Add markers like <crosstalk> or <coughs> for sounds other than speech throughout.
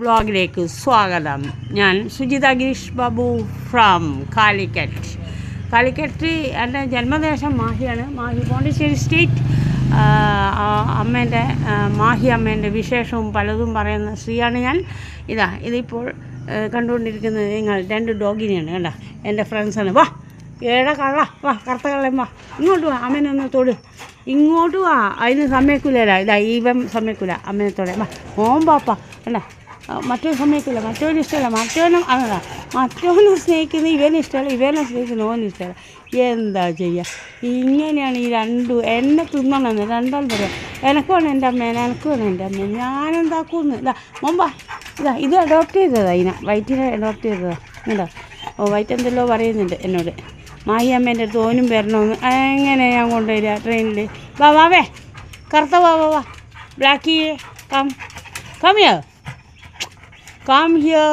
ബ്ലോഗിലേക്ക് സ്വാഗതം. ഞാൻ സുജിത ഗിരീഷ് ബാബു ഫ്രം കാലിക്കറ്റ്. കാലിക്കറ്റ് എന്റെ ജന്മദേശം മാഹിയാണ്. മാഹി പോണ്ടിച്ചേരി സ്റ്റേറ്റ് അമ്മേന്റെ മാഹി അമ്മേന്റെ വിശേഷവും പലതും പറയുന്ന സ്ത്രീയാണ് ഞാൻ. ഇതാ ഇതിപ്പോൾ കണ്ടുകൊണ്ടിരിക്കുന്നത് നിങ്ങൾ രണ്ട് ഡോഗിനെയാണ് കണ്ട. എന്റെ ഫ്രണ്ട്സാണ് വാ ഏഴ കള്ള. വാ കറുത്ത കള്ളൻ വാ. ഇങ്ങോട്ട് വാ അമ്മേനൊന്ന് തൊട്. ഇങ്ങോട്ട് വാ. അതിന് സമ്മതിക്കില്ല ഇതാ ഈവം സമ്മതിക്കില്ല അമ്മേനെ തൊടേ വാ ഓം പാപ്പ. അല്ല മറ്റൊരു സമ്മതിക്കില്ല മറ്റവന് ഇഷ്ടമല്ല. മറ്റവനും അതല്ല മറ്റവനും സ്നേഹിക്കുന്ന ഇവനും ഇഷ്ടമല്ല. ഇവനെ സ്നേഹിക്കുന്ന ഓനും ഇഷ്ടമല്ല. എന്താ ചെയ്യുക ഇങ്ങനെയാണ് ഈ രണ്ടും എന്നെ തിന്നണമെന്ന് രണ്ടാൾ പറയാം എനക്ക് വേണം എന്റെ അമ്മേനെ. എനക്ക് വേണം എന്റെ അമ്മ ഞാനെന്താക്കുന്നു? ഇതാ മുമ്പാ. ഇതാ ഇത് അഡോപ്റ്റ് ചെയ്തതാ ഇതിനെ വൈറ്റിനെ അഡോപ്റ്റ് ചെയ്തതാ. കേട്ടോ ഓ വൈറ്റ് എന്തെല്ലോ പറയുന്നുണ്ട് എന്നോട്. മായി അമ്മേന്റെ അടുത്ത് ഓനും വരണമെന്ന്. എങ്ങനെ ഞാൻ കൊണ്ടുവരിക ട്രെയിനിൽ വാ വാവേ കറുത്ത വാ വാ വാ. Blackie come. Come here come here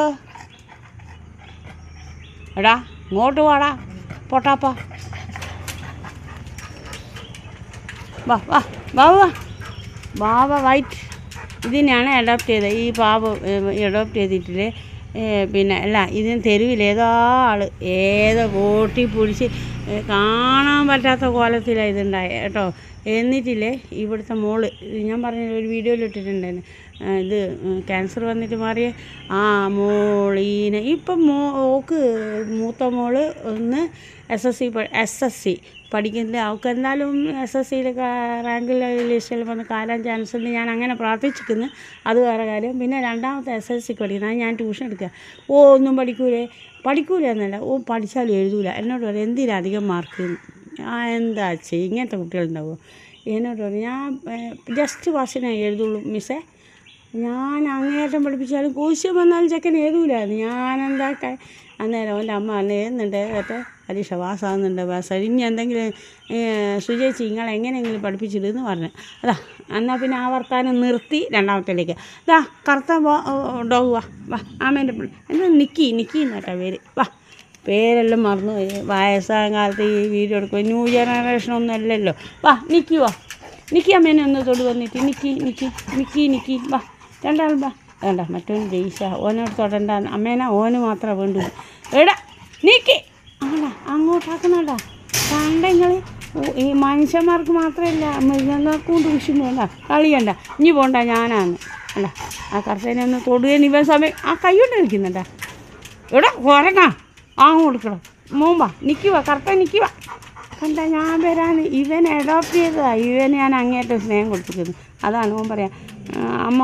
എടാ ഇങ്ങോട്ട് വാടാ. പൊട്ടാപ്പ വാ വാ വാ വാ. ബാബ വൈറ്റ്. ഇതിനെയാണ് അഡോപ്റ്റ് ചെയ്തത്. ഈ പാവ അഡോപ്റ്റ് ചെയ്തിട്ടില്ലേ? ഏ, പിന്നെ അല്ല ഇതിന് തെരുവിൽ ഏതോ ആൾ ഏതോ ഓട്ടി പിടിച്ച് കാണാൻ പറ്റാത്ത കോലത്തിലാണ് ഇതുണ്ടായത് കേട്ടോ. എന്നിട്ടില്ലേ ഇവിടുത്തെ മോൾ ഞാൻ പറഞ്ഞ ഒരു വീഡിയോയിൽ ഇട്ടിട്ടുണ്ടായിരുന്നു. ഇത് ക്യാൻസർ വന്നിട്ട് മാറിയ ആ മോളീനെ. ഇപ്പം മോ ഓക്ക് മൂത്ത മോൾ ഒന്ന് S S C S S C പഠിക്കുന്നത് അവൾക്ക് എന്തായാലും എസ് എസ് സിയിൽ റാങ്കിൽ ലിസ്റ്റിൽ വന്ന് കാലാൻ ചാൻസ് ഉണ്ട്. ഞാൻ അങ്ങനെ പ്രാർത്ഥിച്ചിരിക്കുന്നു. അത് വേറെ കാര്യം. പിന്നെ രണ്ടാമത്തെ എസ് എസ് സിക്ക് പഠിക്കുന്നത് ഞാൻ ട്യൂഷൻ എടുക്കുക. ഓ ഒന്നും പഠിക്കൂലേ? പഠിക്കൂല എന്നല്ല. ഓ പഠിച്ചാലും എഴുതൂല. എന്നോട് പറയും എന്തിനാ അധികം മാർക്ക് ആ എന്താ ചെയ്യും? ഇങ്ങനത്തെ കുട്ടികളുണ്ടാവുമോ എന്നോട് പറയും ഞാൻ ജസ്റ്റ് പാസിനെ എഴുതുള്ളൂ മിസ്സേ ഞാൻ അങ്ങേയറ്റം പഠിപ്പിച്ചാലും കോശ്യം വന്നാലും ചെക്കൻ ഞാൻ ഞാനെന്താ അന്നേരം അവന്റെ അമ്മ അന്ന് എഴുതുന്നുണ്ട്. മറ്റേ പരീക്ഷ പാസ്സാകുന്നുണ്ട്. പാസ്സായി ഇനി എന്തെങ്കിലും സുചേച്ചി നിങ്ങൾ എങ്ങനെയെങ്കിലും പഠിപ്പിച്ചിടുന്ന് പറഞ്ഞു. അതാ എന്നാൽ പിന്നെ ആ വർത്താനം നിർത്തി രണ്ടാമത്തേലേക്ക്. ഇതാ കറുത്ത ഡോഗ് വാ വാ ആമേന്റെ പിള്ള. എന്താ നിക്കി നിക്കി എന്നാട്ടാ പേര്. വാ. പേരെല്ലാം മറന്നു വയസ്സായ കാലത്ത് ഈ വീഡിയോ എടുക്കുമ്പോൾ ന്യൂ ജനറേഷൻ ഒന്നും അല്ലല്ലോ. വാ നിക്കി വാ. നിക്കി അമ്മേനെ ഒന്ന് തൊടു വന്നിട്ട് നിക്കി നിക്കി നിക്കി നിക്കി വാ. രണ്ടാൾ വാ വേണ്ട മറ്റോന് ജയിച്ച. ഓനോട് തൊടണ്ട അമ്മേനെ ഓന് മാത്രമേ വേണ്ടു. എടാ നീക്കി. ആടാ കണ്ട നിങ്ങൾ ഈ മനുഷ്യന്മാർക്ക് മാത്രമല്ല മൃഗങ്ങൾക്കും ദൂഷ്യം വേണ്ട കളിയണ്ട. ഇനി പോണ്ട ഞാനാണ്. അല്ല ആ കർത്തേനെ ഒന്ന് തൊടുകയും ഇവൻ സമയം. ആ കൈകൊണ്ട് കളിക്കുന്നുണ്ടാ. എടാ കുറങ്ങാ ആ കൊടുക്കണം. മോമ്പാ നിൽക്കുക കറുത്ത നിൽക്കുക കണ്ട ഞാൻ വരാൻ ഇവൻ അഡോപ്റ്റ് ചെയ്തതാണ് ഇവന് ഞാൻ അങ്ങേറ്റം സ്നേഹം കൊടുത്തിരിക്കുന്നു അതാണ് മോൻ പറയാം. അമ്മ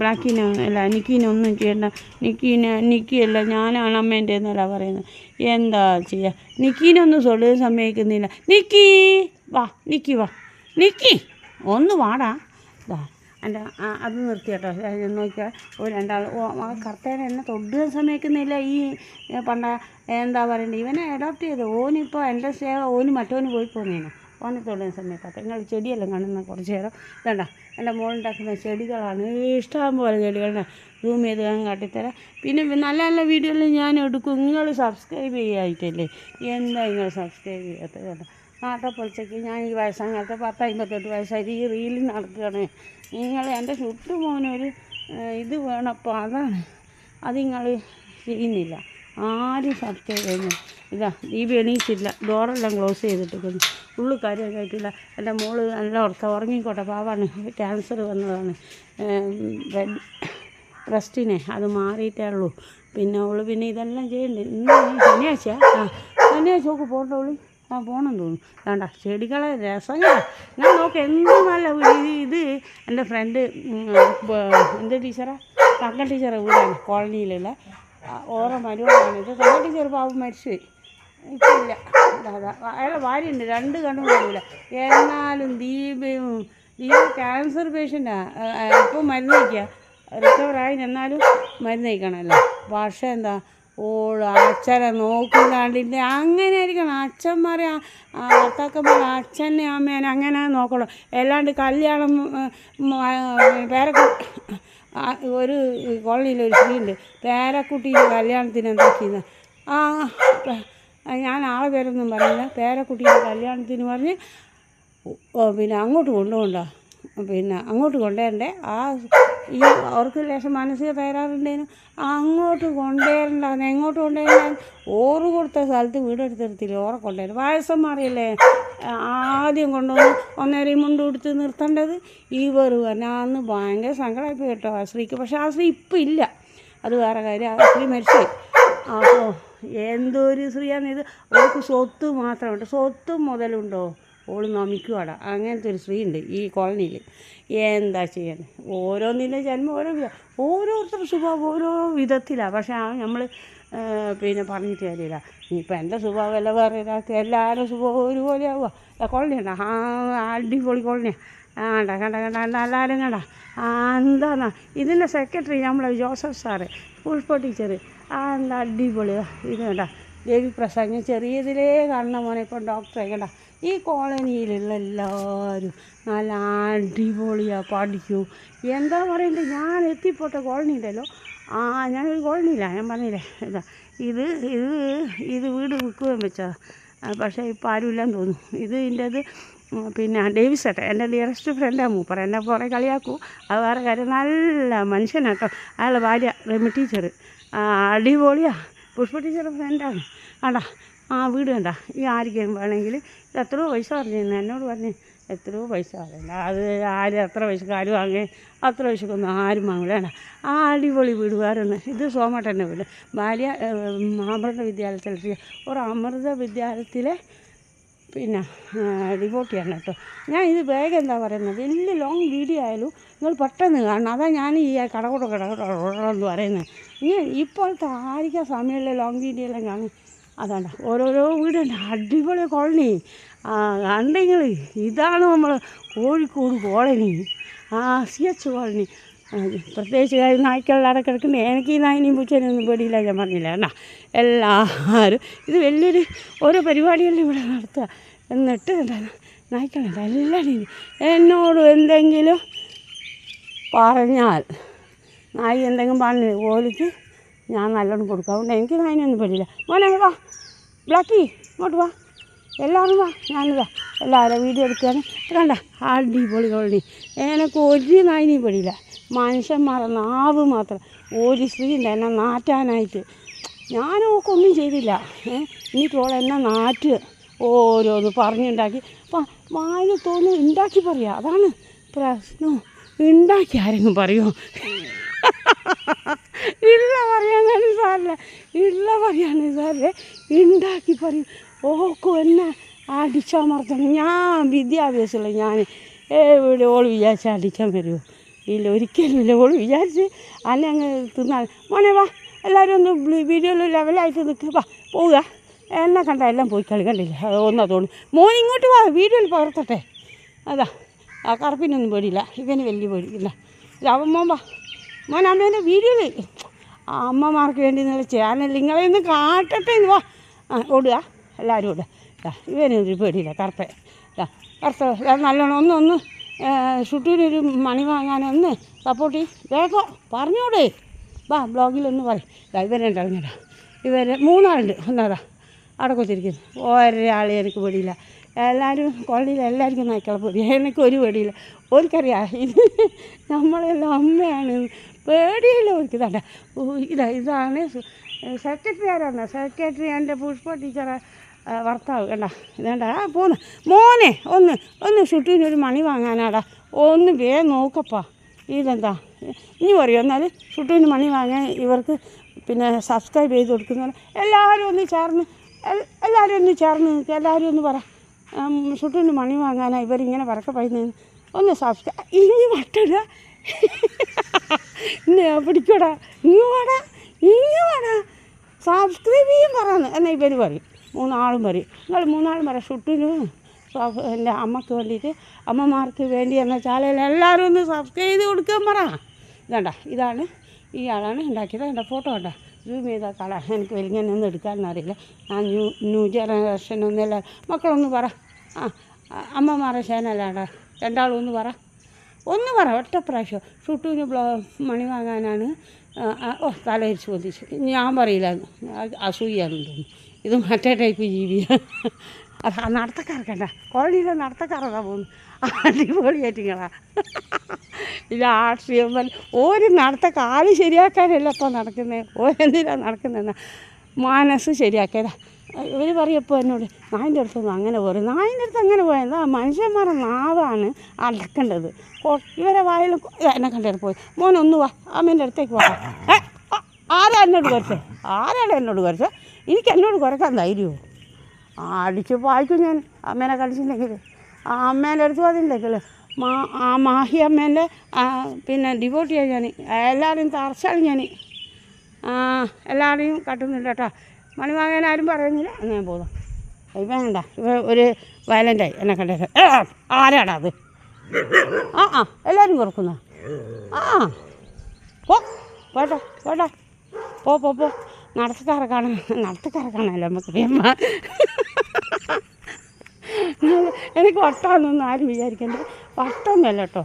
ബ്ലാക്കിന് അല്ല നിക്കിനെ ഒന്നും ചെയ്യണ്ട. നിക്കിന് നിക്കിയല്ല ഞാനാണ് അമ്മേന്റെ എന്നല്ല പറയുന്നത്. എന്താ ചെയ്യുക നിക്കിനൊന്നും സൊല്ലുക സമ്മതിക്കുന്നില്ല. നിക്കി വാ നിക്കി വാ. നിക്കി ഒന്ന് വാടാ. ഇതാ എന്റെ അത് നിർത്തി കേട്ടോ. നോക്കിയാൽ ഒരു രണ്ടാൾ കർത്തേനെ എന്നെ തൊട്ട് സമ്മതിക്കുന്നില്ല. ഈ പണ്ട എന്താ പറയണ്ടേ? ഇവനെ അഡോപ്റ്റ് ചെയ്ത്. ഓനിപ്പോൾ എന്റെ സേവ ഓന് മറ്റോന് പോയി പോന്നേനു. ഓനെ തൊടുന്ന സമയത്തൊക്കെ നിങ്ങൾ ചെടിയെല്ലാം കാണുന്ന കുറച്ച് നേരം. വേണ്ട എന്റെ മോളുണ്ടാക്കുന്ന ചെടികളാണ് ഇഷ്ടം പോലെ ചെടികളുടെ റൂം ചെയ്ത് ഞാൻ കാട്ടിത്തരാം. പിന്നെ നല്ല നല്ല വീഡിയോയിൽ ഞാൻ എടുക്കും. നിങ്ങൾ സബ്സ്ക്രൈബ് ചെയ്യായിട്ടല്ലേ? എന്താ നിങ്ങൾ സബ്സ്ക്രൈബ് ചെയ്യാത്തത്? കേട്ടോ നാട്ടപ്പൊളിച്ചയ്ക്ക് ഞാൻ ഈ വയസ്സാം കാലത്ത് പത്ത് അമ്പത്തെട്ട് വയസ്സായി ഈ റീലിൽ നടക്കുകയാണ്. നിങ്ങൾ എന്റെ ചുട്ടു പോകുന്നൊരു ഇത് വേണപ്പോൾ അതാണ്. അത് നിങ്ങൾ ചെയ്യുന്നില്ല. ആരും സബ്സ്ക്രൈബ് ചെയ്യുന്നു ഇതാ ഈ എണീച്ചില്ല ഡോറെല്ലാം ക്ലോസ് ചെയ്തിട്ടിരിക്കുന്നു ഉള്ളു കാര്യം കേട്ടില്ല. എന്റെ മോൾ നല്ല ഉറക്കം ഉറങ്ങിക്കോട്ടെ പാവാണ്. ക്യാൻസർ വന്നതാണ്. ബ്രസ്റ്റിനെ അത് മാറിയിട്ടേ ഉള്ളൂ. പിന്നെ അവൾ പിന്നെ ഇതെല്ലാം ചെയ്യണ്ടേ? ഇന്ന് ശനിയാഴ്ച ആ ശനിയാഴ്ച നോക്ക് പോകണ്ടോളൂ ആ പോകണമെന്ന് തോന്നുന്നു. വേണ്ട ചെടികളെ രസങ്ങളാ. ഞാൻ നോക്ക് എന്ത് നല്ല ഇത് എന്റെ ഫ്രണ്ട് എന്ത് ടീച്ചറാ? തങ്ക ടീച്ചറെ വീടാണ് കോളനിയിലുള്ള. ഓരോ മരുവാണ് ഇത് തങ്ക ടീച്ചർ പാവം മരിച്ചുപോയി. ഇല്ല അയാളെ ഭാര്യയുണ്ട്. രണ്ട് കണ്ണും കാണില്ല എന്നാലും ദീപയും ദീപ ക്യാൻസർ പേഷ്യന്റാണ് ഇപ്പോൾ മരുന്ന് കഴിക്കുക റിക്കവറായി എന്നാലും മരുന്ന് കഴിക്കണമല്ലോ. പക്ഷേ എന്താ? ഓൾ അച്ഛനെ നോക്കുന്നാണ്ടിന്റെ അങ്ങനെ ആയിരിക്കണം. അച്ഛന്മാരെ ഭർത്താക്കന്മാർ അച്ഛനെ അമ്മേനെ അങ്ങനെ നോക്കണം. അല്ലാണ്ട് കല്യാണം പേരക്കു ഒരു കോളനിയിൽ ഒരു സ്ത്രീയുണ്ട്. പേരക്കുട്ടീന്റെ കല്യാണത്തിന് എന്താ ചെയ്യുന്നത് ആ ഞാൻ ആളെ പേരൊന്നും പറഞ്ഞില്ല പേരക്കുട്ടിയുടെ കല്യാണത്തിന് പറഞ്ഞ് പിന്നെ അങ്ങോട്ട് കൊണ്ടുപോകണ്ട. പിന്നെ അങ്ങോട്ട് കൊണ്ടുവരണ്ടേ? ആ ഈ അവർക്ക് ലേശം മാനസിക തകരാറുണ്ടേനും അങ്ങോട്ട് കൊണ്ടുവരണ്ട. എങ്ങോട്ട് കൊണ്ടുവരണ്ട. ഓറ് കൊടുത്ത സ്ഥലത്ത് വീടെടുത്തെടുത്തില്ല. ഓറെ കൊണ്ടുവരും. വയസ്സന്മാരെയല്ലേ ആദ്യം കൊണ്ടുവന്ന് ഒന്നേരം മുണ്ട് കൊടുത്ത് നിർത്തേണ്ടത് ഇവർ അന്ന് ഭയങ്കര സങ്കടമായിപ്പോയി കേട്ടോ ആ സ്ത്രീക്ക്. പക്ഷേ ആ ഇപ്പം ഇല്ല. അത് വേറെ കാര്യം. ആ സ്ത്രീ മരിച്ചുപോയി. അപ്പോൾ എന്തൊരു സ്ത്രീയാണ് ഇത് ഓൾക്ക് സ്വത്ത് മാത്രമുണ്ട്. സ്വത്തും മുതലുണ്ടോ? ഓൾ നമിക്കുവാടാ. അങ്ങനത്തെ ഒരു സ്ത്രീ ഉണ്ട് ഈ കോളനിയിൽ എന്താ ചെയ്യാൻ ഓരോന്നിന്റെ ജന്മം ഓരോ വിധ ഓരോരുത്തരുടെ സ്വഭാവം ഓരോ വിധത്തിലാണ് പക്ഷേ ആ നമ്മൾ പിന്നെ പറഞ്ഞിട്ട് കാര്യമില്ല. ഇപ്പം എന്റെ സ്വഭാവം എല്ലാം വേറെ ഒരാൾക്ക് എല്ലാവരും സ്വഭാവം ഒരുപോലെ ആവുക കോളനി ആ അടിപൊളി കോളനിയാണ് ആ കണ്ട കണ്ട കണ്ട എല്ലാവരും കണ്ട. ആ എന്താന്നാ ഇതിന്റെ സെക്രട്ടറി നമ്മളെ ജോസഫ് സാറ് പുഷ്പ ടീച്ചർ ആ എന്താ അടിപൊളിയാ ഇത് കേട്ടാ ദേവി പ്രസാദ് ഞാൻ ചെറിയതിലേ കാണുന്ന മോനെ ഇപ്പം ഡോക്ടറെ കേട്ടാ ഈ കോളനിയിലുള്ള എല്ലാവരും നല്ല അടിപൊളിയാണ് പഠിക്കും. എന്താ പറയുന്നത് ഞാൻ എത്തിപ്പോട്ട കോളനി ഉണ്ടല്ലോ ആ ഒരു കോളനിയില്ല ഞാൻ പറഞ്ഞില്ലേ? ഇതാ ഇത് ഇത് ഇത് വീട് വിൽക്കുകയും വെച്ചാ പക്ഷേ ഇപ്പോൾ ആരുമില്ലെന്ന് തോന്നുന്നു. ഇത് ഇതിന്റെത് പിന്നെ ഡേവിസ് ഏട്ടൻ എന്റെ ഡിയറസ്റ്റ് ഫ്രണ്ടാണ് മൂപ്പർ. എന്നെ കുറേ കളിയാക്കൂ. അത് വേറെ കാര്യം. നല്ല മനുഷ്യനാട്ടോ അയാളുടെ ഭാര്യ റെമി ടീച്ചർ അടിപൊളിയാണ് പുഷ്പ ടീച്ചറുടെ ഫ്രണ്ടാണ് ആണ്ടാ ആ വീട് കണ്ട. ഈ ആർക്കും വേണമെങ്കിൽ ഇത് എത്രയോ പൈസ പറഞ്ഞിരുന്നു. എന്നോട് പറഞ്ഞു എത്രയോ പൈസ പറയണ്ട അത് ആരും എത്ര പൈസക്കാരും വാങ്ങേ അത്ര പൈസക്കൊന്നും ആരും വാങ്ങില്ല വേണ്ട ആ അടിപൊളി വീട് വേറെ ഒന്ന്. ഇത് സോമട്ടന്റെ വീട്. ഭാര്യ അമൃത വിദ്യാലയത്തിൽ ഒരു അമൃത വിദ്യാലയത്തിലെ പിന്നെ ഡിവോട്ട് ചെയ്യണം കേട്ടോ ഞാൻ ഇത് വേഗം എന്താ പറയുന്നത് വലിയ ലോങ് വീഡിയോ ആയാലും നിങ്ങൾ പെട്ടെന്ന് കാണണം. അതാ ഞാൻ ഈ കടകൂട കടകൂടെന്ന് പറയുന്നത് ഇനി ഇപ്പോഴത്തെ ആയിരിക്കാം സമയമുള്ള ലോങ് വീഡിയോ എല്ലാം കാണും അതാണ്ട ഓരോരോ വീടുണ്ട് അടിപൊളി കോളനി. കണ്ടെങ്കിൽ ഇതാണ് നമ്മൾ കോഴിക്കോട് കോളനി. ആ സി എച്ച് കോളനി. പ്രത്യേകിച്ച് കാര്യം നായ്ക്കളുടെ കിടക്കുന്നത് എനിക്ക് ഈ നായിനെയും പൂച്ചേനെയൊന്നും പേടിയില്ല ഞാൻ പറഞ്ഞില്ല കേട്ടോ. എല്ലാവരും ഇത് വലിയൊരു ഓരോ പരിപാടികളിലും ഇവിടെ നടത്തുക. എന്നിട്ട് നായ്ക്കളുണ്ട് എല്ലാവരും എന്നോട് എന്തെങ്കിലും പറഞ്ഞാൽ നായി എന്തെങ്കിലും പറഞ്ഞു ഓലിക്ക് ഞാൻ നല്ലോണം കൊടുക്കും. അതുകൊണ്ട് എനിക്ക് നായിനൊന്നും പേടിയില്ല. മോനെ വാ. ബ്ലാക്കി ഇങ്ങോട്ട് വാ. എല്ലാവരും വാ. ഞാനിതാ എല്ലാവരും വീഡിയോ എടുക്കുകയാണ്. കണ്ട അടിപൊളി കൊള്ളി എനിക്ക് ഒരു നായിനെയും പേടിയില്ല. മനുഷ്യന്മാരെ നാവ് മാത്രം. ഒരു സ്ത്രീ ഉണ്ട് എന്നെ നാറ്റാനായിട്ട്. ഞാനൊക്കെ ഒന്നും ചെയ്തില്ല. എനിക്ക് ഓൾ എന്നെ നാറ്റ്. ഓരോന്ന് പറഞ്ഞുണ്ടാക്കി. അപ്പം വായന തോന്നുന്നു ഉണ്ടാക്കി പറയുക അതാണ് പ്രശ്നം. ഉണ്ടാക്കി ആരെങ്കിലും പറയുമോ ഇല്ല പറയാനാണ് സാറില്ല. ഇല്ല പറയാനാണ് സാറില്ലേ. ഉണ്ടാക്കി പറയും. ഓക്കു എന്നെ അടിച്ചമർത്തണം. ഞാൻ വിദ്യാഭ്യാസമുള്ള ഞാൻ എവിടെ ഓൾ വിചാരിച്ചാൽ അടിക്കാൻ വരുമോ ഇല്ല ഒരിക്കലും ഇല്ല. ഓൾ വിചാരിച്ച് അന്നെ അങ്ങ് തിന്നാൽ മോനെ വാ എല്ലാവരും ഒന്ന് വീഡിയോയിൽ ലെവലായിട്ട് നിൽക്കുക വാ പോവുക. എന്നെ കണ്ട എല്ലാം പോയി കളി കണ്ടില്ല? അത് ഒന്നാ തോന്നി മോൻ ഇങ്ങോട്ട് വാ വീഡിയോയിൽ പകർത്തട്ടെ. അതാ ആ കറുപ്പിനൊന്നും പേടിയില്ല. ഇവന് വലിയ പേടിയില്ല അവൻ മോൻ വാ. മോൻ അമ്മേന്റെ വീഡിയോയിൽ അമ്മമാർക്ക് വേണ്ടി നല്ല ചാനൽ നിങ്ങളെ ഒന്ന് കാട്ടട്ടെ വാ. ആ ഓടുക. എല്ലാവരും ഓടുക. ഇവനൊരു പേടിയില്ല. കറുപ്പേ കറുത്ത നല്ലോണം ഒന്ന് ഒന്ന് ഷുട്ടൂരൊരു മണി വാങ്ങാനൊന്ന് സപ്പോർട്ട് ചെയ്യും. കേൾക്കോ പറഞ്ഞോടേ. വാ ബ്ലോഗിലൊന്ന് പറയും. ദാ ഇവരുണ്ട് ഇറങ്ങിയതാ. ഇവർ മൂന്നാളുണ്ട്. ഒന്നതാ അവിടെ കൊത്തിരിക്കുന്നു ഒരാളെ എനിക്ക് പേടിയില്ല. എല്ലാവരും കോളനിയിൽ എല്ലാവർക്കും നായ്ക്കളെ പേടി എനിക്ക് ഒരു പേടിയില്ല. ഓർക്കറിയാം ഇത് നമ്മളെല്ലാം അമ്മയാണ്. പേടിയില്ല ഓർക്ക്. തണ്ട ഇതാ ഇതാണ്. സെക്രട്ടറി ആരാണ് സെക്രട്ടറി എന്റെ പുഷ്പ ടീച്ചറെ. ആ, ഭർത്താവ് കണ്ട? ഇതേണ്ട ആ പോന്ന്. മോനെ ഒന്ന് ഒന്ന് ഷുട്ടീനൊരു മണി വാങ്ങാനാടാ. ഒന്ന് വേ നോക്കപ്പാ. ഇതെന്താ? ഇനി പറയും എന്നാൽ ഷുട്ടീന് മണി വാങ്ങാൻ ഇവർക്ക് പിന്നെ സബ്സ്ക്രൈബ് ചെയ്ത് കൊടുക്കുന്ന എല്ലാവരും ഒന്ന് ചേർന്ന് എല്ലാവരും ഒന്ന് ചേർന്ന് നിൽക്കുക എല്ലാവരും ഒന്ന് പറ. ഷുട്ടീന് മണി വാങ്ങാനാ ഇവരിങ്ങനെ വരക്ക പറയുന്നത് ഒന്ന് സബ്സ്ക്രൈബ് ഇനി വട്ടിടുക ഇന്നെ പിടിക്കടാ. ഇങ്ങ് വാടാ. ഇങ്ങ് വാടാ. സബ്സ്ക്രൈബ് ചെയ്യും പറയാന്ന് എന്നാൽ ഇവർ പറയും. മൂന്നാളും പറയും നിങ്ങൾ മൂന്നാളും പറ ഷുട്ടിനും എന്റെ അമ്മയ്ക്ക് വേണ്ടിയിട്ട് അമ്മമാർക്ക് വേണ്ടി എന്ന ചാനൽ എല്ലാവരും ഒന്ന് സബ്സ്ക്രൈബ് ചെയ്ത് കൊടുക്കാൻ പറ. ഇതണ്ട ഇതാണ് ഈ ആളാണ് ഉണ്ടാക്കിയത്. എന്റെ ഫോട്ടോ കണ്ട. സൂം ചെയ്ത കള എനിക്ക് വലിങ്ങനൊന്നും എടുക്കാൻ അറിയില്ല. ഞാൻ ന്യൂ ന്യൂ ജനറേഷൻ ഒന്നുമില്ല മക്കളൊന്ന് പറ. ആ അമ്മമാരെ ചാനലാടാ രണ്ടാളും ഒന്ന് പറ. ഒന്ന് പറ ഒറ്റ പ്രാവശ്യം. ഷുട്ടൂന് ബ്ലോ മണി വാങ്ങാനാണ് ആ, ആ, ഓ തലയിരിച്ച് പൊതിച്ചു ഞാൻ പറയില്ല അസൂയാണെന്ന് തോന്നുന്നു. ഇത് മറ്റേ ടൈപ്പ് ജീവിയാണ്. അത് ആ നടത്തക്കാർക്കണ്ട കോളനിയിലെ നടത്തക്കാരതാ പോകുന്നു ഇത് രാഷ്ട്രീയം ഒരു നടത്ത കാൽ ശരിയാക്കാനല്ല ഇപ്പോൾ നടക്കുന്നത് ഓരെന്തിനാണ് നടക്കുന്നതെന്ന മനസ്സ് ശരിയാക്കിയതാ. ഇവർ പറയപ്പോൾ എന്നോട് നായിന്റെ അടുത്തൊന്നും അങ്ങനെ പോരും. നായിന്റെ അടുത്ത് അങ്ങനെ പോയെന്താ ആ മനുഷ്യന്മാരുടെ നാവാണ് അടക്കേണ്ടത്. ഇവരെ വായിലും എന്നെ കണ്ടേരെ പോയി. മോനൊന്നു വാ. അമ്മേന്റെ അടുത്തേക്ക് വാ. ആരാ എന്നോട് കുറച്ച് ആരാണ് എന്നോട് കുറച്ച് എനിക്ക് എന്നോട് കുറയ്ക്കാൻ ധൈര്യമോ അടിച്ച് പായിക്കും ഞാൻ അമ്മേനെ കളിച്ചില്ലെങ്കിൽ. ആ അമ്മേന്റെ അടുത്ത് അതില്ലെങ്കിൽ മാ ആ മാഹി അമ്മേന്റെ പിന്നെ ഡിവോട്ട് ചെയ്യാൻ ഞാൻ. എല്ലാവരെയും തറച്ചാണ് ഞാൻ. ആ എല്ലാവരെയും കട്ടുന്നില്ല കേട്ടോ. മണിവാങ്ങാൻ ആരും പറയുന്നില്ല. ഞാൻ പോകുന്നു ഇപ്പം വേണ്ട. ഇവ ഒരു വയലന്റായി എന്നെ കണ്ടത് ആരാടാ അത്? ആ ആ എല്ലാവരും കുറക്കുന്ന ആ പോട്ടെ പോട്ടെ. പോ പോ പോ. നടത്തക്കാരെ കാണാമല്ലോ നമുക്ക് ഭീമ എനിക്ക് വട്ടമാണെന്നൊന്നും ആരും വിചാരിക്കണ്ട. വട്ടമൊന്നുമല്ല കേട്ടോ.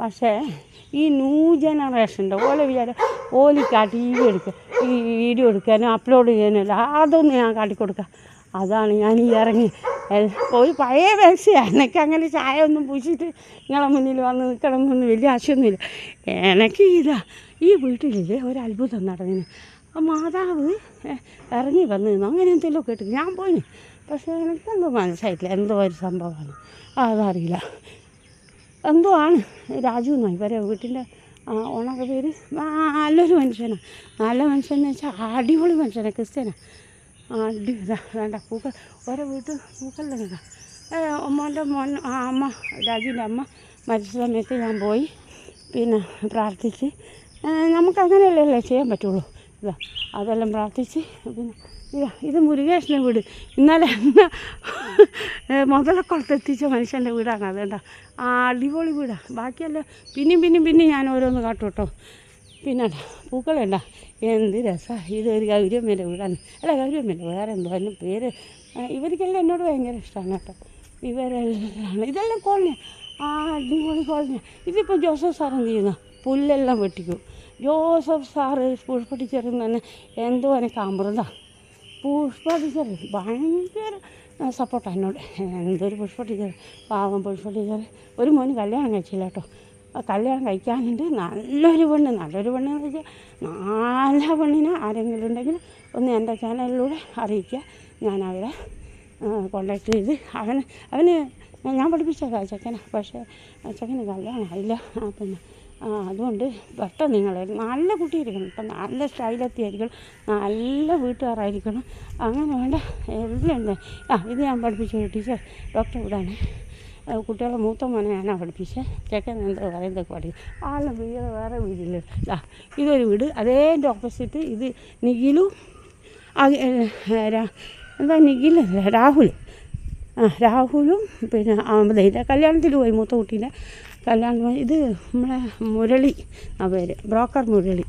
പക്ഷേ ഈ ന്യൂ ജനറേഷന്റെ ഓലെ വിചാരം ഓലിക്ക് ആ ടി വി എടുക്കുക ഈ വീഡിയോ എടുക്കാനും അപ്ലോഡ് ചെയ്യാനല്ല അതൊന്നും ഞാൻ കാട്ടിക്കൊടുക്കുക അതാണ് ഞാൻ ഈ ഇറങ്ങി. ഒരു പഴയ വ്യക്തിയാണ് എനിക്ക് അങ്ങനെ ചായ ഒന്നും പൂശിയിട്ട് നിങ്ങളെ മുന്നിൽ വന്ന് നിൽക്കണം എന്നൊന്നും വലിയ ആശയമൊന്നുമില്ല എനിക്ക് ഇതാ ഈ വീട്ടിലില്ലേ ഒരു അത്ഭുതം നടന്നിന്. ആ മാതാവ് ഇറങ്ങി വന്നു അങ്ങനെ എന്തെങ്കിലും കേട്ടു. ഞാൻ പോയിന്. പക്ഷേ എനിക്ക് എനിക്കെന്തോ മനസ്സിലായിട്ടില്ല. എന്തോ ഒരു സംഭവമാണ്. അതറിയില്ല. എന്തോ ആണ്. രാജു എന്നാണ് ഇവരെ വീട്ടിന്റെ ഓണൊക്കെ പേര്? നല്ലൊരു മനുഷ്യനാണ് നല്ല മനുഷ്യൻ എന്ന് വെച്ചാൽ അടിപൊളി മനുഷ്യനാണ് ക്രിസ്ത്യനാണ് അടി വേണ്ട പൂക്കൾ. ഓരോ വീട്ടിൽ പൂക്കളിലുണ്ടാ അമ്മന്റെ മോൻ ആ അമ്മ രാജുവിന്റെ അമ്മ മരിച്ച സമയത്ത് ഞാൻ പോയി. പിന്നെ പ്രാർത്ഥിച്ച്. നമുക്കങ്ങനെയല്ലേ നമുക്ക് ചെയ്യാൻ പറ്റുള്ളൂ? ഇതാ അതെല്ലാം പ്രാർത്ഥിച്ച് പിന്നെ ഇതാ ഇത് മുരുകേഷന്റെ വീട്. ഇന്നലെ എന്നെ മുതലക്കുളത്തെത്തിച്ച മനുഷ്യന്റെ വീടാണ് അതുകൊണ്ടാ ആ അടിപൊളി വീടാണ് ബാക്കിയെല്ലാം പിന്നെയും പിന്നെയും പിന്നെയും ഞാൻ ഓരോന്ന് കാട്ടും കേട്ടോ. പിന്നെ പൂക്കളുണ്ട എന്ത് രസമാണ് ഇതൊരു ഗൗരിയമ്മേന്റെ വീടാണ്. അല്ല ഗൗരിയമ്മേന്റെ വേറെ എന്തോ അതിന്റെ പേര്. ഇവർക്കെല്ലാം എന്നോട് ഭയങ്കര ഇഷ്ടമാണ് കേട്ടോ. ഇവരെല്ലാം ഇതെല്ലാം കോളനി ആ അടിപൊളി കോളനി ഇതിപ്പോൾ ജോസഫ് സാർ ചെയ്യുന്ന? പുല്ലെല്ലാം വെട്ടിക്കും. ജോസഫ് സാറ് പുഷ്പ ടീച്ചറിൽ തന്നെ എന്തോ എനിക്ക് അമൃത പുഷ്പ ടീച്ചർ ഭയങ്കര സപ്പോർട്ടാണ് എന്നോട്. എന്തൊരു പുഷ്പ ടീച്ചർ പാവം പുഷ്പ ടീച്ചർ ഒരു മോന് കല്യാണം കഴിച്ചില്ല കേട്ടോ. കല്യാണം കഴിക്കാനുണ്ട്. നല്ലൊരു പെണ്ണ്. നല്ലൊരു പെണ്ണെന്ന് വെച്ചാൽ നല്ല പെണ്ണിനെ ആരെങ്കിലും ഉണ്ടെങ്കിൽ ഒന്ന് എന്റെ ചാനലിലൂടെ അറിയിക്കുക. ഞാൻ അവരെ കോണ്ടാക്ട് ചെയ്ത് അവന് അവന് ഞാൻ പഠിപ്പിച്ചതാ ചെക്കനെ പക്ഷേ ചെക്കന് കല്യാണമായില്ല പിന്നെ ആ അതുകൊണ്ട് പെട്ടെന്ന് നിങ്ങൾ നല്ല കുട്ടിയായിരിക്കണം ഇപ്പം നല്ല സ്റ്റൈലെത്തിയായിരിക്കണം നല്ല വീട്ടുകാരായിരിക്കണം. അങ്ങനെ വേണ്ട എല്ലാം ആ ഇത് ഞാൻ പഠിപ്പിച്ചു ടീച്ചർ ഡോക്ടർ ഇവിടാണ് ആ, കുട്ടികളെ മൂത്ത മോനെ ഞാനാണ് പഠിപ്പിച്ചത്. ചെക്കൻ എന്താ പറയുന്നതൊക്കെ പഠിക്കും. ആളുടെ വീട് വേറെ വീടില്ല. ആ ഇതൊരു വീട്. അതേന്റെ ഓപ്പോസിറ്റ് ഇത് നിഖിലും എന്താ നിഖിലല്ല രാഹുൽ ആ രാഹുലും പിന്നെ അമൃതയിലെ കല്യാണത്തിന് പോയി മൂത്ത കുട്ടീന്റെ. കല്യാണം ഇത് നമ്മളെ മുരളി ആ പേര്. ബ്രോക്കർ മുരളി.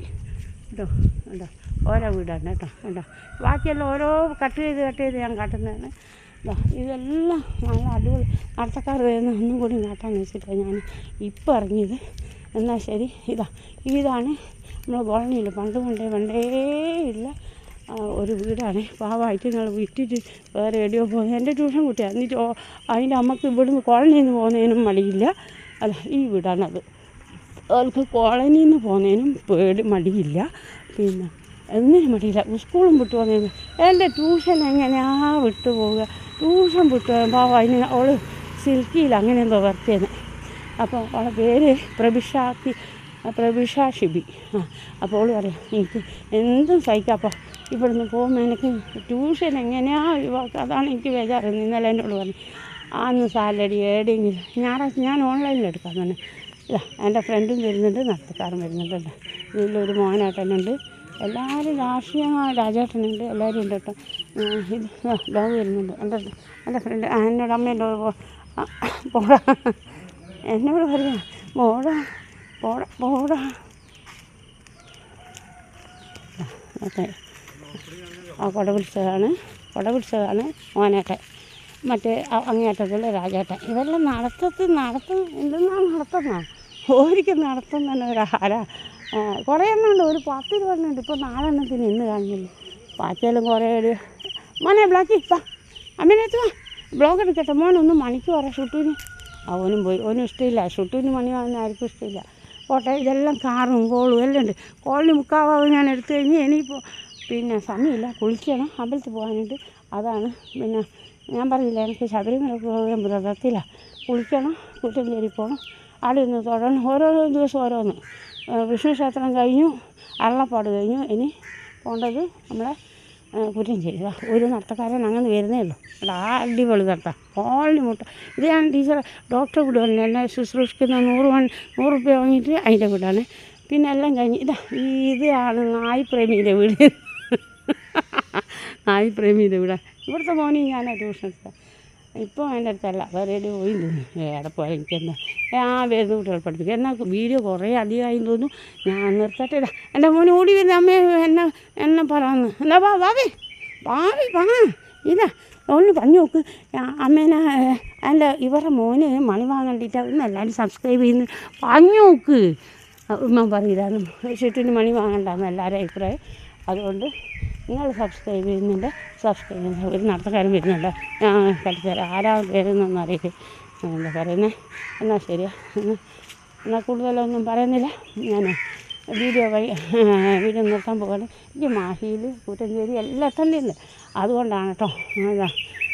കേട്ടോ കേട്ടോ ഓരോ വീടാണ് കേട്ടോ. കേട്ടോ ബാക്കിയെല്ലാം ഓരോ കട്ട് ചെയ്ത് കട്ട് ചെയ്ത് ഞാൻ കാട്ടുന്നതാണ്. കേട്ടോ ഇതെല്ലാം നല്ല അടിപൊളി നടത്തക്കാർ വരുന്ന ഒന്നും കൂടി കാട്ടാന്ന് വെച്ചിട്ടാണ് ഞാൻ ഇപ്പോൾ ഇറങ്ങിയത്. എന്നാൽ ശരി ഇതാ ഇതാണ് നമ്മൾ കോളനിയിൽ. പണ്ട് പണ്ടേ പണ്ടേ ഇല്ല ഒരു വീടാണ്. പാവമായിട്ട് നിങ്ങൾ വിറ്റിട്ട് വേറെ എവിടെയോ പോകുന്നത് എന്റെ ട്യൂഷൻ കുട്ടിയാണ്. എന്നിട്ട് അതിന്റെ അമ്മയ്ക്ക് ഇവിടുന്ന് കോളനിയിൽ നിന്ന് പോകുന്നതിനും മടിയില്ല. അല്ല ഈ വീടാണത് അവർക്ക് കോളനിയിൽ നിന്ന് പോകുന്നതിനും പേടി മടിയില്ല. പിന്നെ ഒന്നിനും മടിയില്ല. സ്കൂളും വിട്ടു പോകുന്നതിന് എന്റെ ട്യൂഷൻ എങ്ങനെയാ വിട്ടു പോവുക? ട്യൂഷൻ വിട്ടു പോകുമ്പോൾ അതിന് അവൾ സിൽക്കിയിൽ അങ്ങനെ എന്തോ വർക്ക് ചെയ്യുന്നത് അപ്പോൾ അവളെ പേര് പ്രഭിഷാക്കി പ്രഭിഷ ഷിബി. ആ അപ്പോൾ അവൾ പറയാം എനിക്ക് എന്തും സഹിക്കാം. അപ്പോൾ ഇവിടുന്ന് പോകുമ്പോൾ എനിക്ക് ട്യൂഷൻ എങ്ങനെയാ ഒഴിവാക്കുക? അതാണ് എനിക്ക് വേജാറ് ഇന്നലെ എന്നോട് പറഞ്ഞു അന്ന് സാലഡി ഏടെങ്കിലും ഞായറാഴ്ച ഞാൻ ഓൺലൈനിൽ എടുക്കാൻ തന്നെ. ഇതാ എന്റെ ഫ്രണ്ടും വരുന്നുണ്ട് നടത്തക്കാരും വരുന്നുണ്ട് ഇതിലൊരു മോനേട്ടനുണ്ട് എല്ലാവരും രാഷ്ട്രീയ രാജേട്ടനുണ്ട്. എല്ലാവരും ഉണ്ട് കേട്ടോ. ഇത് ലവ് വരുന്നുണ്ട്. എന്റെ എന്റെ ഫ്രണ്ട് എന്നോട് അമ്മ എന്നോട് പോടാ. എന്നോട് പറയാ പോടാ പോടാ പോടാ. ഓക്കെ. ആ കൊട പിടിച്ചതാണ് കൊട പിടിച്ചതാണ് മോനേട്ടൻ മറ്റേ അങ്ങേയറ്റത്തുള്ള രാജേട്ടൻ ഇതെല്ലാം നടത്തത്തിൽ നടത്തും എന്തെന്നാണ് നടത്തുന്ന ഓരിക്ക് നടത്തുന്ന തന്നെ ഒരു ആഹാര കുറേ എണ്ണം ഉണ്ട് ഒരു പത്ത് രൂപ ഉണ്ട് ഇപ്പോൾ നാലെണ്ണത്തിന് ഇന്ന് കാണുന്നില്ല ബാക്കിയെല്ലാം കുറേ ഒരു മോനെ ബ്ലാക്കി ഇപ്പം അമ്മേനത്ത് വാ. ബ്ലോഗ് എടുക്കട്ടെ. മോനൊന്ന് മണിക്ക് പറ ഷുട്ടൂന്. അവനും പോയി. അവനും ഇഷ്ടമില്ല. ഷുട്ടൂന് മണി വാങ്ങുന്ന ആർക്കും ഇഷ്ടമില്ല. പോട്ടെ ഇതെല്ലാം കാറും കോളും എല്ലാം ഉണ്ട്. കോളിന് മുക്കാവാവും ഞാൻ എടുത്തു കഴിഞ്ഞ് ഇനിയിപ്പോൾ പിന്നെ സമയമില്ല. കുളിക്കണം. അമ്പലത്തിൽ പോകാനുണ്ട്. അതാണ് പിന്നെ ഞാൻ പറഞ്ഞില്ല എനിക്ക് ശബരിമല പോകാൻ വ്രതത്തില്ല കുളിക്കണം കുറ്റം ചേരി പോകണം അവിടെ നിന്ന് തുടങ്ങണം ഓരോരോ ദിവസം ഓരോന്ന്. വിഷ്ണു ക്ഷേത്രം കഴിഞ്ഞു അള്ളപ്പാട് കഴിഞ്ഞു. ഇനി പോകേണ്ടത് നമ്മളെ കുറ്റം ചെയ്യുക ഒരു നർത്തക്കാരൻ അങ്ങനെ വരുന്നേ ഉള്ളൂ. ആ അടിപൊളി നർത്ത. കോളി മുട്ട. ഇത് ഞാൻ ടീച്ചർ ഡോക്ടറെ വിടുവാണ് എന്നെ ശുശ്രൂഷിക്കുന്ന നൂറ് വൺ നൂറ് റുപ്യ വാങ്ങിയിട്ട് അതിന്റെ വീടാണ് പിന്നെ എല്ലാം കഴിഞ്ഞ് ഇതാ ഇതാണ് നായ് പ്രേമിയുടെ വീട്. നായ് പ്രേമിയുടെ ഇവിടെ ഇവിടുത്തെ മോനെ ഞാൻ ട്യൂഷൻ എടുത്തത്. ഇപ്പോൾ എന്റെ അടുത്തല്ല. വേറെ പോയി എവിടെ പോയാൽ എനിക്കെന്താ ആ വരുന്ന കുട്ടികൾ പഠിപ്പിക്കും എന്നാൽ വീഡിയോ കുറേ അധികമായി തോന്നുന്നു. ഞാൻ നിർത്തട്ടെ ഇതാ. എന്റെ മോനെ ഓടി വരുന്ന അമ്മേ എന്നെ എന്നെ പറഞ്ഞു എന്നാ വാ വാവേ വാവേ വാ ഇതാ. ഒന്ന് പറഞ്ഞു നോക്ക്. അമ്മേനെ എന്റെ ഇവരുടെ മോന് മണി വാങ്ങണ്ടിട്ട് ഒന്ന് എല്ലാവരും സബ്സ്ക്രൈബ് ചെയ്യുന്നു. പറഞ്ഞു നോക്ക്. ഉമ്മ പറയില്ലാന്ന് ചുറ്റിന് മണി വാങ്ങണ്ടെന്ന് എല്ലാവരും അഭിപ്രായം. അതുകൊണ്ട് നിങ്ങൾ സബ്സ്ക്രൈബ് ചെയ്യുന്നുണ്ട് സബ്സ്ക്രൈബ് ചെയ്യുന്ന ഒരു നടത്തക്കാരൻ വരുന്നുണ്ട്. ഞാൻ കളിച്ചാൽ ആരാ വരുന്നതെന്ന് അറിയില്ല. എന്താ പറയുന്നത് എന്നാൽ ശരിയാ. എന്നാൽ കൂടുതലൊന്നും പറയുന്നില്ല. ഞാൻ വീഡിയോ വഴി വീഡിയോ നിർത്താൻ പോകുകയാണ് എനിക്ക് മാഹിയിൽ കൂറ്റഞ്ചേരി എല്ലാം എത്തേണ്ടതുണ്ട് അതുകൊണ്ടാണ് കേട്ടോ. അതാ.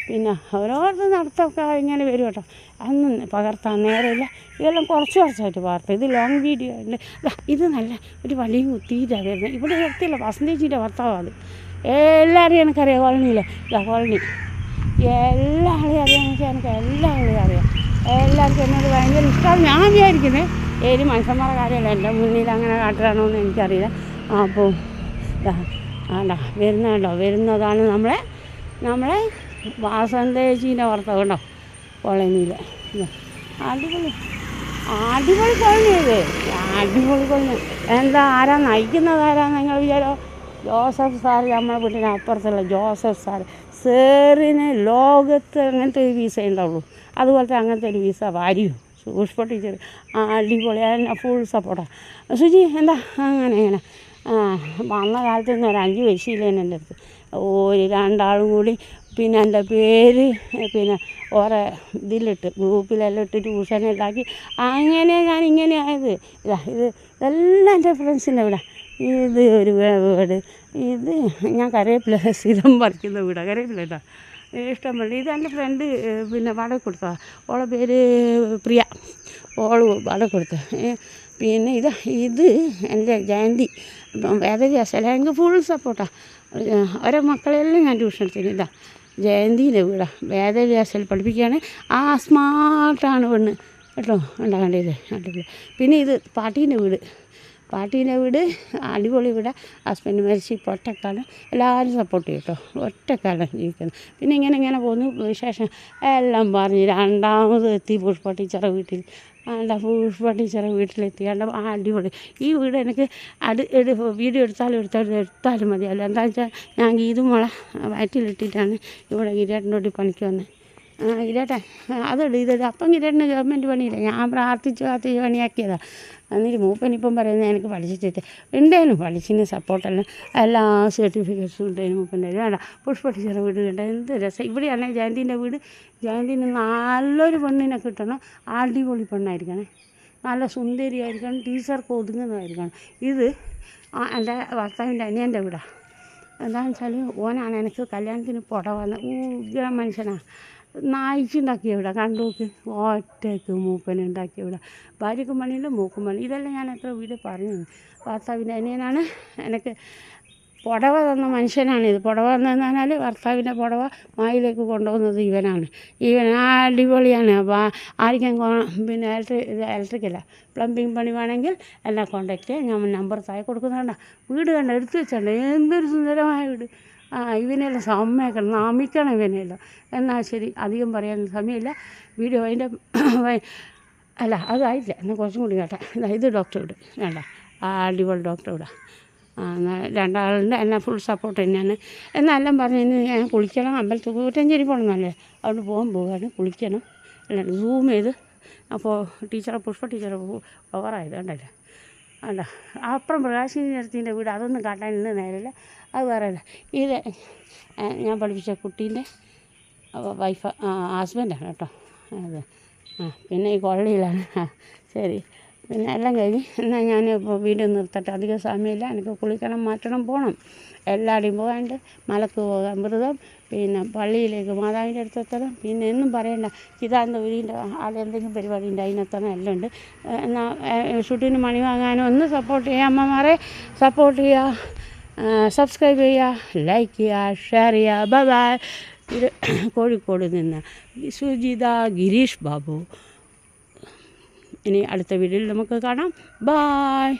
പിന്നെ ഓരോരുത്തർ നടത്തൊക്കെ ഇങ്ങനെ വരും കേട്ടോ. അന്ന് പകർത്താൻ നേരമില്ല. ഇതെല്ലാം കുറച്ച് കുറച്ചായിട്ട് വാർത്ത ഇത് ലോങ് വീഡിയോ ഉണ്ട് ഇത് നല്ല ഒരു വലിയ കുത്തിയിട്ടാണ് വരുന്നത്. ഇവിടെ നിർത്തിയില്ല. വസന്തേച്ചിന്റെ ഭർത്താവാണ് അത്. എല്ലാവരെയും എനിക്കറിയാം. കോളനിയിലെ. ഇതാ കോളനി. എല്ലാ ആളെയും അറിയാമെന്ന് വെച്ചാൽ എനിക്ക് എല്ലാ ആളെയും അറിയാം. എല്ലാവർക്കും എന്നോട് ഭയങ്കര ഇഷ്ടമാണ്. ഞാൻ വിചാരിക്കുന്നത് ഏത് മനുഷ്യന്മാരുടെ കാര്യമല്ല. എന്റെ മുന്നിൽ അങ്ങനെ കാട്ടിലാണോ എന്ന് എനിക്കറിയില്ല. അപ്പോൾ ദാ ആണ്ടാ വരുന്നുണ്ടോ വരുന്നതാണ് നമ്മളെ നമ്മളെ വാസന്തേച്ചീന്റെ വാർത്ത കേട്ടോ കോളനിയിൽ അടിപൊളി. അടിപൊളി കോളനി ഇത്. അടിപൊളി കോളനി എന്താ ആരാ നയിക്കുന്നത് ആരാന്ന് നിങ്ങൾ വിചാരോ? ജോസഫ് സാർ നമ്മളെ വീട്ടിന് അപ്പുറത്തുള്ള ജോസഫ് സാർ സാറിന് ലോകത്ത് അങ്ങനത്തെ ഒരു വിസ ഉണ്ടാവുള്ളൂ. അതുപോലത്തെ അങ്ങനത്തെ ഒരു വിസ വാരിയും സൂക്ഷ്മ ടീച്ചർ അടിപൊളി എന്നെ ഫുൾ സപ്പോർട്ടാണ് സുജി എന്താ? അങ്ങനെ ഇങ്ങനെ വന്ന കാലത്ത് നിന്ന് ഒരു അഞ്ച് പൈസയില്ലേനെ എന്റെ അടുത്ത്? ഒരു രണ്ടാളും കൂടി പിന്നെ എന്റെ പേര് പിന്നെ ഓരോ ഇതിലിട്ട് ഗ്രൂപ്പിലെല്ലാം ഇട്ട് ട്യൂഷൻ ഇതാക്കി. അങ്ങനെ ഞാൻ ഇങ്ങനെ ആയത്. ഇതാ ഇത് ഇതെല്ലാം എന്റെ ഫ്രണ്ട്സിന്റെ വീടാ. ഇത് ഒരു വീട്. ഇത് ഞാൻ കരേപ്പില സ്ഥിരം പറിക്കുന്ന വീടാണ് കരേപ്പില കേട്ടോ. ഇഷ്ടം പോലെ. ഇത് എന്റെ ഫ്രണ്ട് പിന്നെ വാടക കൊടുത്തതാ. ഓളെ പേര് പ്രിയ. ഓൾ വാടക കൊടുത്ത. പിന്നെ ഇതാ ഇത് എന്റെ ജയന്തി. വേദവ്യാസം. എനിക്ക് ഫുൾ സപ്പോർട്ടാണ് ഓരോ മക്കളെല്ലാം ഞാൻ ട്യൂഷൻ എടുത്തിരുന്നു ഇതാ ജയന്തിന്റെ വീടാണ് വേദവ്യാസൽ പഠിപ്പിക്കുകയാണ്. ആ സ്മാർട്ടാണ് പെണ്ണ്. കേട്ടോ? ഉണ്ടാകേണ്ടത് അടിപൊളി. പിന്നെ ഇത് പാട്ടീന്റെ വീട്. പാട്ടീന്റെ വീട് അടിപൊളി വീട് ഹസ്ബൻഡ് മരിച്ച് ഇപ്പോൾ ഒറ്റക്കാലം എല്ലാവരും സപ്പോർട്ട് ചെയ്യും കേട്ടോ. ഒറ്റക്കാലം ജീവിക്കുന്നു പിന്നെ ഇങ്ങനെ ഇങ്ങനെ പോകുന്നു. വിശേഷം എല്ലാം പറഞ്ഞ് രണ്ടാമത് എത്തി പുഷ്പ ടീച്ചറെ വീട്ടിൽ. ആണ്ട പുഷ്പ ടീച്ചറെ വീട്ടിലെത്തി. ആണ്ട ആ അടിപൊളി. ഈ വീട് എനിക്ക് അടി എടു വീഡിയോ എടുത്താലും എടുത്താലും എടുത്താലും മതിയല്ലോ എന്താ വെച്ചാൽ ഞാൻ ഗീതുമോളെ വയറ്റിലിട്ടിട്ടാണ് ഇവിടെ ഗിരിയേട്ടനോട് പണിക്ക് വന്നത് ആ ഗിരേട്ടൻ അതിട് ഇതിട് അപ്പം ഗിരേട്ടന് ഗവൺമെന്റ് പണിയില്ല. ഞാൻ പ്രാർത്ഥിച്ചു പ്രാർത്ഥിച്ച് പണിയാക്കിയതാണ് എന്നിട്ട് മൂപ്പനിപ്പം പറയുന്നത് എനിക്ക് പഠിച്ചിട്ട് ഉണ്ടായിരുന്നു പഠിച്ചിന് സപ്പോർട്ടെല്ലാം എല്ലാ സർട്ടിഫിക്കറ്റ്സും ഉണ്ടായിരുന്നു മൂപ്പന്റെ വേണ്ട. പുഷ്പ ടീച്ചറുടെ വീട് കണ്ട എന്ത് രസം. ഇവിടെയാണ് ജയന്തിന്റെ വീട്. ജയന്തിന് നല്ലൊരു പെണ്ണിനെ കിട്ടണം. അടിപൊളി പെണ്ണായിരിക്കണേ. നല്ല സുന്ദരിയായിരിക്കണം. ടീച്ചർക്ക് ഒതുങ്ങുന്നതായിരിക്കണം. ഇത് എന്റെ ഭർത്താവിന്റെ അനിയന്റെ വീടാണ് എന്താണെന്ന് വെച്ചാൽ ഓനാണ് എനിക്ക് കല്യാണത്തിന് പുടവന്ന് ഉഗ്ര മനുഷ്യനാണ് നായിച്ചുണ്ടാക്കിയ ഇവിടെ കണ്ടു നോക്ക്. ഒറ്റയ്ക്ക് മൂപ്പനുണ്ടാക്കിയ ഇവിടെ ഭാര്യക്കും പണിയുണ്ട് മൂക്കും പണി. ഇതെല്ലാം ഞാൻ എത്ര വീട് പറഞ്ഞു. ഭർത്താവിന്റെ അനിയനാണ്. എനിക്ക് പുടവ തന്ന മനുഷ്യനാണിത് പുടവ തന്നെന്ന് പറഞ്ഞാൽ ഭർത്താവിന്റെ പുടവ മായിലേക്ക് കൊണ്ടുപോകുന്നത് ഇവനാണ്. ഇവൻ ആ അടിപൊളിയാണ് അപ്പോൾ ആർക്കും പിന്നെ ഇലക്ട്രിക് ഇത് ഇലക്ട്രിക്കല്ല പ്ലംബിങ് പണി വേണമെങ്കിൽ എന്നെ കോണ്ടാക്ട് ചെയ്യാം. ഞാൻ നമ്പർ താഴെ കൊടുക്കുന്നുണ്ട. വീട് കണ്ട എടുത്തു വെച്ചുണ്ട്. എന്തൊരു സുന്ദരമായ വീട്. ഇവനെല്ലാം സമ്മേക്കണം നാമിക്കണം ഇവനെല്ലാം എന്നാൽ ശരി അധികം പറയാൻ സമയമില്ല. വീഡിയോ അതിന്റെ <clears throat> അല്ല അതായില്ല. എന്നാൽ കുറച്ചും കൂടി കേട്ടെ. ഇതാ ഡോക്ടർ ഇവിടെ. വേണ്ട. അടിപൊളി ഡോക്ടർ ഇവിടെ. രണ്ടാളുണ്ട്. എന്നെ ഫുൾ സപ്പോർട്ട് തന്നെയാണ്. എന്നെല്ലാം പറഞ്ഞു ഞാൻ കുളിക്കണം. അമ്പലത്തിൽ കൂറ്റഞ്ചേരി പോകണമെന്നല്ലേ അവിടെ പോകാൻ പോവാണ് കുളിക്കണം. അല്ലാണ്ട് സൂം ചെയ്ത്. അപ്പോൾ ടീച്ചറെ പുഷ്പ ടീച്ചറെ ഓവറായത് കണ്ടല്ലേ? അല്ല അപ്പുറം പ്രകാശിനി നിരത്തിന്റെ വീട്. അതൊന്നും കാട്ടാൻ ഇന്ന് നേരമില്ല. അത് വേറെ അല്ല. ഇത് ഞാൻ പഠിപ്പിച്ച കുട്ടീന്റെ വൈഫ് ഹസ്ബൻഡാണ് കേട്ടോ. അത് ആ പിന്നെ ഈ കൊള്ളിയിലാണ്. ശരി. പിന്നെ എല്ലാം കഴിഞ്ഞ് എന്നാൽ ഞാൻ വീഡിയോ നിർത്തട്ടെ. അധികം സമയമില്ല. എനിക്ക് കുളിക്കണം മാറ്റണം പോകണം എല്ലാവരുടെയും പോകാണ്ട് മലക്ക് പോകാൻ വ്രതം പിന്നെ പള്ളിയിലേക്ക് മാതാവിന്റെ അടുത്ത് എത്തണം. പിന്നെ എന്നും പറയണ്ട ചിതാന്തപുരീന്റെ അവിടെ എന്തെങ്കിലും പരിപാടി ഉണ്ട് അതിനെത്തണം എല്ലാം ഉണ്ട്. എന്നാൽ ഷൂട്ടിന് മണി വാങ്ങാനും ഒന്ന് സപ്പോർട്ട് ചെയ്യുക അമ്മമാരെ സപ്പോർട്ട് ചെയ്യുക സബ്സ്ക്രൈബ് ചെയ്യുക ലൈക്ക് ചെയ്യുക ഷെയർ ചെയ്യുക ബൈ ബൈ ഇത് <coughs> കോഴിക്കോട് നിന്ന് സുജിത ഗിരീഷ് ബാബു. ഇനി അടുത്ത വീഡിയോയിൽ നമുക്ക് കാണാം. ബായ്